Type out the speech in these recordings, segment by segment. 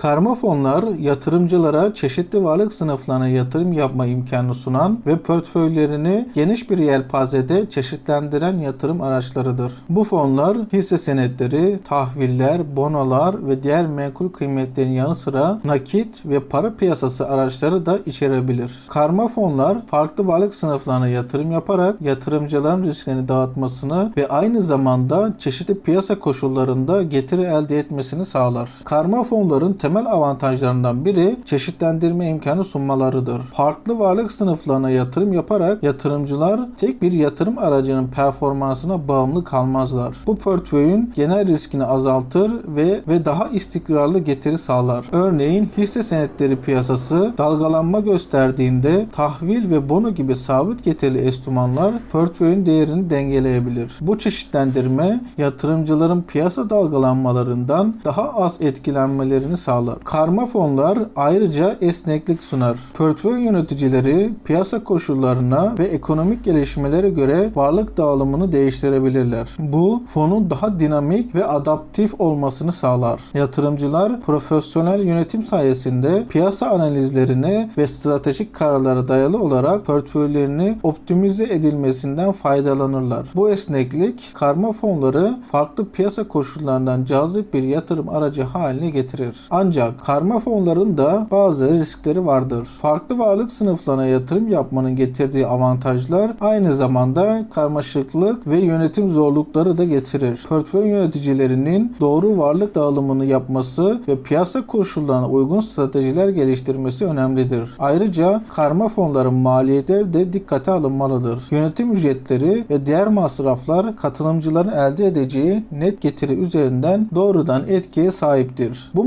Karma fonlar yatırımcılara çeşitli varlık sınıflarına yatırım yapma imkanı sunan ve portföylerini geniş bir yelpazede çeşitlendiren yatırım araçlarıdır. Bu fonlar hisse senetleri, tahviller, bonolar ve diğer menkul kıymetlerin yanı sıra nakit ve para piyasası araçları da içerebilir. Karma fonlar farklı varlık sınıflarına yatırım yaparak yatırımcıların risklerini dağıtmasını ve aynı zamanda çeşitli piyasa koşullarında getiri elde etmesini sağlar. Karma fonların temel avantajlarından biri çeşitlendirme imkanı sunmalarıdır. Farklı varlık sınıflarına yatırım yaparak yatırımcılar tek bir yatırım aracının performansına bağımlı kalmazlar. Bu portföyün genel riskini azaltır ve ve daha istikrarlı getiri sağlar. Örneğin hisse senetleri piyasası dalgalanma gösterdiğinde tahvil ve bono gibi sabit getirili enstrümanlar portföyün değerini dengeleyebilir. Bu çeşitlendirme yatırımcıların piyasa dalgalanmalarından daha az etkilenmelerini sağlar. Karma fonlar ayrıca esneklik sunar. Portföy yöneticileri piyasa koşullarına ve ekonomik gelişmelere göre varlık dağılımını değiştirebilirler. Bu fonun daha dinamik ve adaptif olmasını sağlar. Yatırımcılar profesyonel yönetim sayesinde piyasa analizlerine ve stratejik kararlara dayalı olarak portföylerini optimize edilmesinden faydalanırlar. Bu esneklik karma fonları farklı piyasa koşullarından cazip bir yatırım aracı haline getirir. Ancak karma fonların da bazı riskleri vardır. Farklı varlık sınıflarına yatırım yapmanın getirdiği avantajlar aynı zamanda karmaşıklık ve yönetim zorlukları da getirir. Portföy yöneticilerinin doğru varlık dağılımını yapması ve piyasa koşullarına uygun stratejiler geliştirmesi önemlidir. Ayrıca karma fonların maliyetleri de dikkate alınmalıdır. Yönetim ücretleri ve diğer masraflar katılımcıların elde edeceği net getiri üzerinden doğrudan etkiye sahiptir. Bu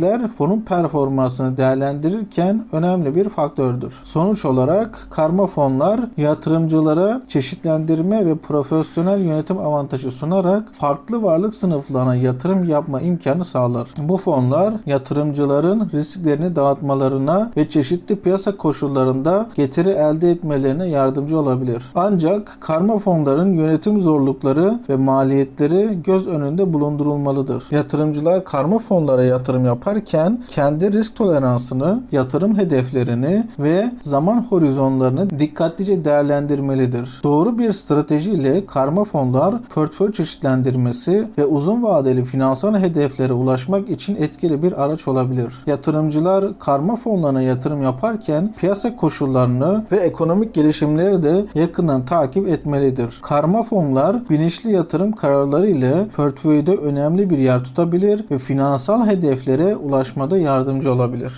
maliyetler fonun performansını değerlendirirken önemli bir faktördür. Sonuç olarak karma fonlar yatırımcılara çeşitlendirme ve profesyonel yönetim avantajı sunarak farklı varlık sınıflarına yatırım yapma imkanı sağlar. Bu fonlar yatırımcıların risklerini dağıtmalarına ve çeşitli piyasa koşullarında getiri elde etmelerine yardımcı olabilir. Ancak karma fonların yönetim zorlukları ve maliyetleri göz önünde bulundurulmalıdır. Yatırımcılar karma fonlara yatırım yaparken kendi risk toleransını, yatırım hedeflerini ve zaman horizonlarını dikkatlice değerlendirmelidir. Doğru bir strateji ile karma fonlar portföy çeşitlendirmesi ve uzun vadeli finansal hedeflere ulaşmak için etkili bir araç olabilir. Yatırımcılar karma fonlarına yatırım yaparken piyasa koşullarını ve ekonomik gelişimleri de yakından takip etmelidir. Karma fonlar bilinçli yatırım kararları ile portföyde önemli bir yer tutabilir ve finansal ulaşmada yardımcı olabilir.